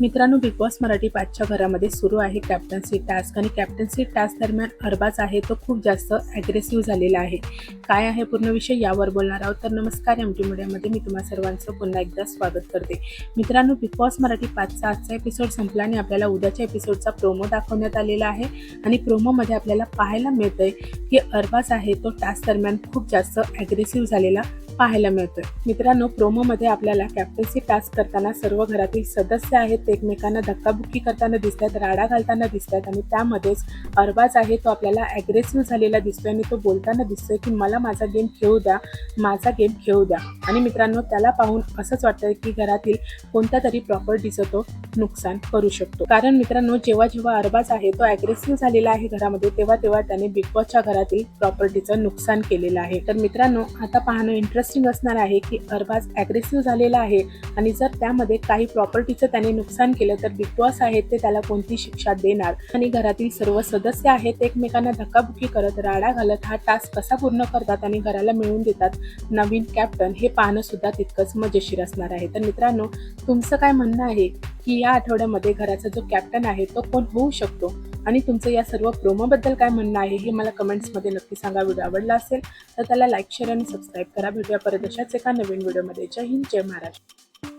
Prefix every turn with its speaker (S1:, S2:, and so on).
S1: मित्रांनो big boss Marathi पाचच्या घरामध्ये सुरू आहे कॅप्टन्सी टास्क आणि कॅप्टन्सी टास्क दरम्यान अरबाज आहे तो खूप जास्त ॲग्रेसिव्ह झालेला आहे. काय आहे पूर्ण विषय यावर बोलणार आहोत. तर नमस्कार एम टी मीडियामध्ये मी तुम्हा सर्वांचं पुन्हा एकदा स्वागत करते. मित्रांनो बिग बॉस मराठी पाचचा आजचा एपिसोड संपला आणि आपल्याला उद्याच्या एपिसोडचा प्रोमो दाखवण्यात आलेला आहे. आणि प्रोमोमध्ये आपल्याला पाहायला मिळतंय की अरबाज आहे तो टास्क दरम्यान खूप जास्त ॲग्रेसिव्ह झालेला पाहायला मिळतोय. मित्रांनो प्रोमोमध्ये आपल्याला कॅप्टन्सी टास्क करताना सर्व घरातील सदस्य आहेत ते एकमेकांना धक्काबुक्की करताना दिसतात राडा घालताना दिसतात आणि त्यामध्येच अरबाज आहे तो आपल्याला ॲग्रेसिव्ह झालेला दिसतोय आणि तो बोलताना दिसतोय की मला माझा गेम खेळू द्या माझा गेम खेळू द्या. आणि मित्रांनो त्याला पाहून असंच वाटतं की घरातील कोणत्या तरी प्रॉपर्टीचं तो नुकसान करू शकतो. कारण मित्रांनो जेव्हा जेव्हा अरबाज आहे तो ॲग्रेसिव्ह झालेला आहे घरामध्ये तेव्हा तेव्हा त्याने बिग बॉसच्या घरातील प्रॉपर्टीचं नुकसान केलेलं आहे. तर मित्रांनो आता पाहणं इंटरेस्ट इंटरेस्टिंग असणार आहे की अरबाज ॲग्रेसिव्ह झालेला आहे आणि जर त्यामध्ये काही प्रॉपर्टीचं त्याने नुकसान केलं तर बिग बॉस आहेत ते त्याला कोणती शिक्षा देणार? आणि घरातील सर्व सदस्य आहेत ते एकमेकांना धक्काबुक्की करत राडा घालत हा टास्क कसा पूर्ण करतात आणि घराला मिळवून देतात? नवीन कॅप्टन हे पाहणं सुद्धा तितकंच मजेशीर असणार आहे. तर मित्रांनो तुमचं काय म्हणणं आहे की या आठवड्यामध्ये घराचा जो कॅप्टन आहे तो कोण होऊ शकतो? आणि तुमचं या सर्व प्रोमोबद्दल काय म्हणणं आहे हे मला कमेंट्समध्ये नक्की सांगा. व्हिडिओ आवडला असेल तर त्याला लाईक शेअर आणि सबस्क्राईब करा. भेटूया परत अशाच एका नवीन व्हिडिओमध्ये. जय हिंद जय महाराष्ट्र.